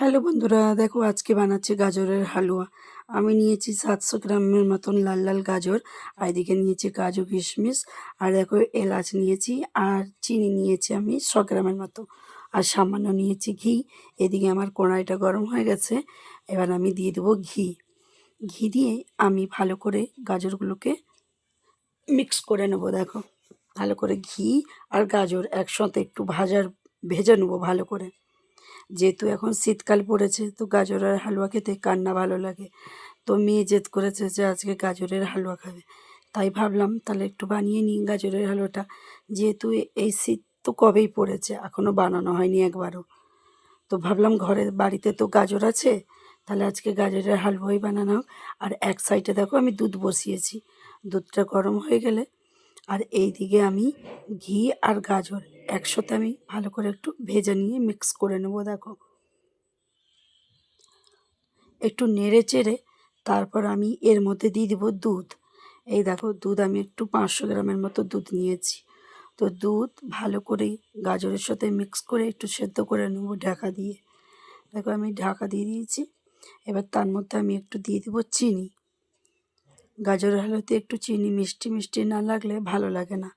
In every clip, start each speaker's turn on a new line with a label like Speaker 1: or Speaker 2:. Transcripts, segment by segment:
Speaker 1: Hello বন্ধুরা, দেখো আজকে বানাচ্ছি গাজরের হালুয়া। আমি নিয়েছি সাতশো গ্রামের মতন লাল লাল গাজর, আর এদিকে নিয়েছি কাজু কিশমিশ, আর দেখো এলাচ নিয়েছি, আর চিনি নিয়েছি আমি শ গ্রামের মতো। আর সামান্য নিয়েছি ঘি, এদিকে আমার কড়াইটা গরম হয়ে গেছে, এবার আমি দিয়ে দেবো ঘি। ঘি দিয়ে আমি ভালো করে গাজরগুলোকে মিক্স করে নেব, দেখো। ভালো করে ঘি আর গাজর একসাথে একটু ভাজার, ভেজে নেব ভালো করে। যেহেতু এখন শীতকাল পড়েছে, তো গাজরের হালুয়া খেতে কার না ভালো লাগে? তো মেয়ে জেদ করেছে যে আজকে গাজরের হালুয়া খাবে। তাই ভাবলাম তাহলে একটু বানিয়ে নিই গাজরের হালুয়াটা। যেহেতু এই শীত তো কবেই পড়েছে এখনও বানানো হয়নি একবারও। তো ভাবলাম ঘরের বাড়িতে তো গাজর আছে, তাহলে আজকে গাজরের হালুয়াই বানানো হোক। আর এক সাইডে দেখো আমি দুধ বসিয়েছি, দুধটা গরম হয়ে গেলে। আর এই দিকে আমি ঘি আর গাজর। একসাথে আমি ভালো করে একটু ভেজে নিয়ে মিক্স করে নেব, দেখো। একটু নেড়ে চেড়ে তারপর আমি এর মধ্যে দিয়ে দেবো দুধ। এই দেখো, দুধ আমি একটু পাঁচশো গ্রামের মতো দুধ নিয়েছি। তো দুধ ভালো করে গাজরের সাথে মিক্স করে একটু সেদ্ধ করে নেব ঢাকা দিয়ে। দেখো, আমি ঢাকা দিয়ে দিয়েছি। এবার তার মধ্যে আমি একটু দিয়ে দেবো চিনি। গাজরের হালুয়াতে একটু চিনি, মিষ্টি মিষ্টি না লাগলে ভালো লাগে না।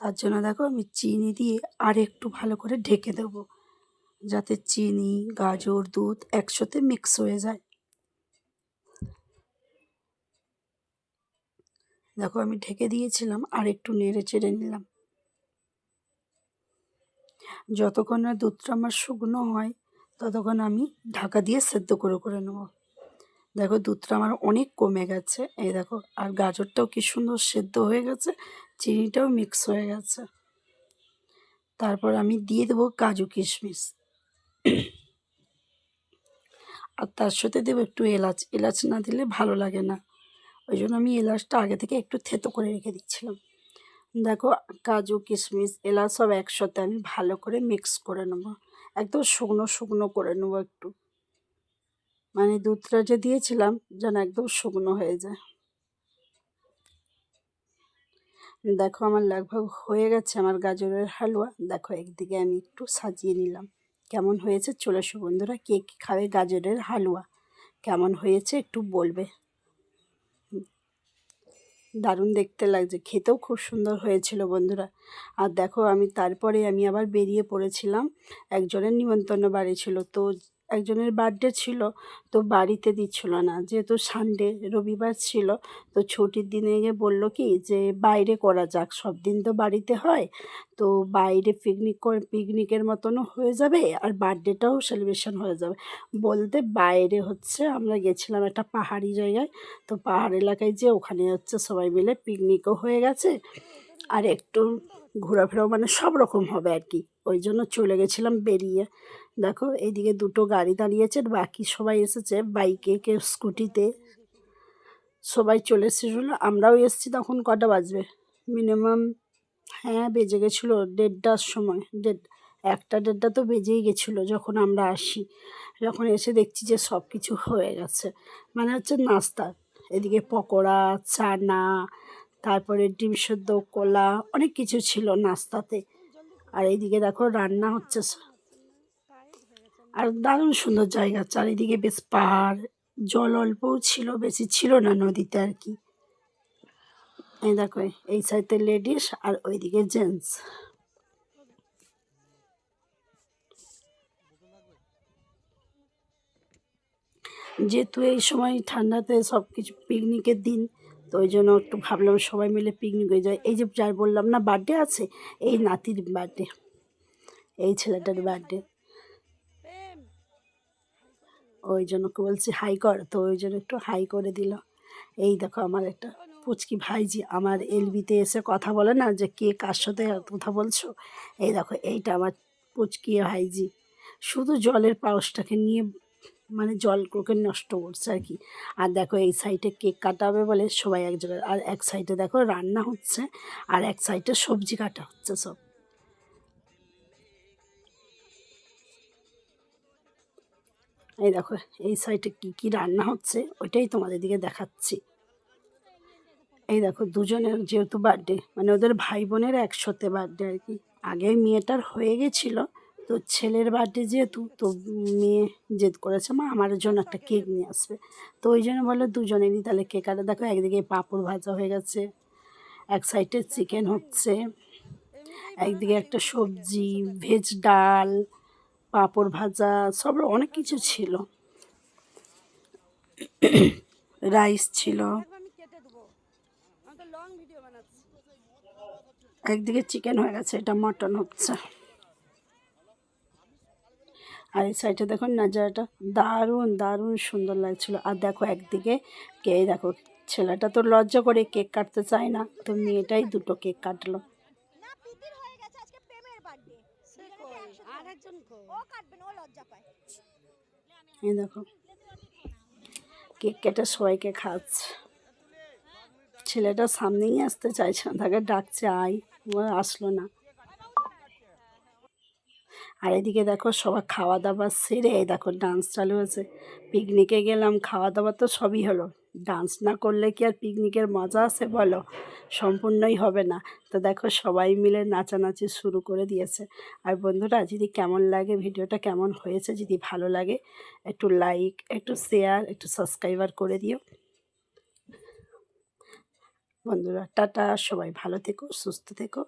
Speaker 1: তার জন্য দেখো আমি চিনি দিয়ে আর একটু ভালো করে ঢেকে দেবো। যাতে চিনি, গাজর, দুধ একসাথে মিক্স হয়ে যায়। দেখো আমি ঢেকে দিয়েছিলাম আর একটু নেড়ে চেড়ে নিলাম। যতক্ষণ না দুধটা আমার শুকনো হয়, ততক্ষণ আমি ঢাকা দিয়ে সেদ্ধ করে করে নেব। দেখো দুধটা আমার অনেক কমে গেছে। এই দেখো, আর গাজরটাও কি সুন্দর সেদ্ধ হয়ে গেছে, চিনিটাও মিক্স হয়ে গেছে। তারপর আমি দিয়ে দেবো কাজু কিশমিশ। আর তার সাথে দেবো একটু এলাচ। এলাচ না দিলে ভালো লাগে না। ওই জন্য আমি এলাচটা আগে থেকে একটু থেতো করে রেখে দিচ্ছিলাম। দেখো, কাজু, কিশমিশ, এলাচ সব একসাথে আমি ভালো করে মিক্স করে নেব। একদম শুকনো শুকনো করে নেব একটু। মানে দুধটা যে দিয়েছিলাম, যেন একদম শুকনো হয়ে যায়। দেখো আমার লাগভাগ হয়ে গেছে, আমার গাজরের হালুয়া। দেখো একদিকে আমি একটু সাজিয়ে নিলাম। কেমন হয়েছে চলে বন্ধুরা, কে কী খাবে গাজরের হালুয়া? কেমন হয়েছে একটু বলবে। দারুণ দেখতে লাগছে, খেতেও খুব সুন্দর হয়েছিল বন্ধুরা। আর দেখো আমি তারপরে আমি আবার বেরিয়ে পড়েছিলাম, একজনের নিমন্ত্রণ বাড়ি ছিল, তো একজনের বার্থডে ছিল, তো বাড়িতে দিচ্ছিল না। যেহেতু সানডে রবিবার ছিল, তো ছুটির দিনে গিয়ে বলল কি যে, বাইরে করা যাক, সব দিন তো বাড়িতে হয়। তো বাইরে পিকনিক করে পিকনিকের মতনও হয়ে যাবে, আর বার্থডেটাও সেলিব্রেশন হয়ে যাবে। বলতে বাইরে হচ্ছে, আমরা গেছিলাম একটা পাহাড়ি জায়গায়, তো পাহাড় এলাকায় যে ওখানে হচ্ছে সবাই মিলে পিকনিকও হয়ে গেছে। আর একটু ঘোরাফেরাও মানে সব রকম হবে আর কি। ওই জন্য চলে গেছিলাম বেরিয়ে। দেখো, এইদিকে দুটো গাড়ি দাঁড়িয়েছে, বাকি সবাই এসেছে বাইকে, কেউ স্কুটিতে। সবাই চলে এসেছিল, আমরাও এসেছি তখন কটা বাজবে? মিনিমাম হ্যাঁ বেজে গেছিল দেড়টার সময়। দেড়, একটা, দেড়টা তো বেজেই গেছিল যখন আমরা আসি। যখন এসে দেখছি যে সব কিছু হয়ে গেছে। মানে হচ্ছে নাস্তা। এদিকে পকোড়া, চানা, তারপরে ডিম সেদ্ধ, কলা, অনেক কিছু ছিল নাস্তাতে। আর এইদিকে দেখো রান্না হচ্ছে আর দারুণ সুন্দর জায়গা। চারিদিকে বেশ পাহাড়, জল অল্পও ছিল, বেশি ছিল না নদীতে আর কি। এই দেখো, এই সাইডে লেডিস আর ওইদিকে জেন্টস। যেহেতু এই সময় ঠান্ডাতে সব কিছু পিকনিকের দিন তো ওই জন্য একটু ভাবলাম সবাই মিলে পিকনিক যায় এই যে যার বললাম না বার্থডে আছে, এই নাতির বার্থডে এই ছেলেটার বার্থডে ওই জন্য বলছি হাই কর। তো ওই জন্য একটু হাই করে দিল। এই দেখো আমার একটা পুচকি ভাইজি, আমার এলবিতে এসে কথা বলে না যে কে কার সাথে কথা বলছো? এই দেখো এইটা আমার পুচকি ভাইজি। শুধু জলের পাউসটাকে নিয়ে মানে জল জলগুলোকে নষ্ট করছে আর কি। আর দেখো এই সাইডে কেক কাটাবে বলে সবাই এক জায়গায়, আর এক সাইডে দেখো রান্না হচ্ছে, আর এক সাইডে সবজি কাটা হচ্ছে সব। এই দেখো, এই সাইডে কী কী রান্না হচ্ছে ওইটাই তোমাদের দিকে দেখাচ্ছি। এই দেখো দুজনের যেহেতু বার্থডে মানে ওদের ভাই বোনের একসাথে বার্থডে আর কি। আগে মেয়েটার হয়ে গেছিল তো ছেলের বার্থডে যেহেতু, তো মেয়ে জেদ করেছে, মা, আমার জন্য একটা কেক নিয়ে আসবে। তো ওই জন্য বলল দুজনেরই তাহলে কেক আটা। দেখো, একদিকে পাঁপড় ভাজা হয়ে গেছে, এক সাইডে চিকেন হচ্ছে, একদিকে একটা সবজি ভেজ ডাল, পাঁপড় ভাজা, সব অনেক কিছু ছিল। রাইস ছিল। একদিকে চিকেন হয়ে গেছে, এটা মটন হচ্ছে। আর এই সাইডে দেখো নাজারাটা দারুণ দারুণ সুন্দর লাগছিল। আর দেখো একদিকে কে দেখো ছেলেটা তো লজ্জা করে কেক কাটতে চায় না তো মেয়েটাই দুটো কেক কাটলো।
Speaker 2: হয়ে
Speaker 1: এই দেখো কেক কেটে সবাইকে খাচ্ছে। ছেলেটা সামনেই আসতে চাইছে না তাকে ডাকছে আয়। ও আসলো না। আর এদিকে দেখো সবাই খাওয়া দাওয়া সেরে দেখো ডান্স চালু হয়েছে। পিকনিকে গেলাম খাওয়া দাওয়া তো সবই হলো। ডান্স না করলে কি আর পিকনিকের মজা আছে বলো? সম্পূর্ণই হবে না। তো দেখো সবাই মিলে নাচানাচি শুরু করে দিয়েছে। আর বন্ধুরা, যদি কেমন লাগে ভিডিওটা, কেমন হয়েছে যদি ভালো লাগে, একটু লাইক একটু শেয়ার একটু সাবস্ক্রাইবার করে দিও। বন্ধুরা, টাটা, সবাই ভালো থেকো, সুস্থ থেকো।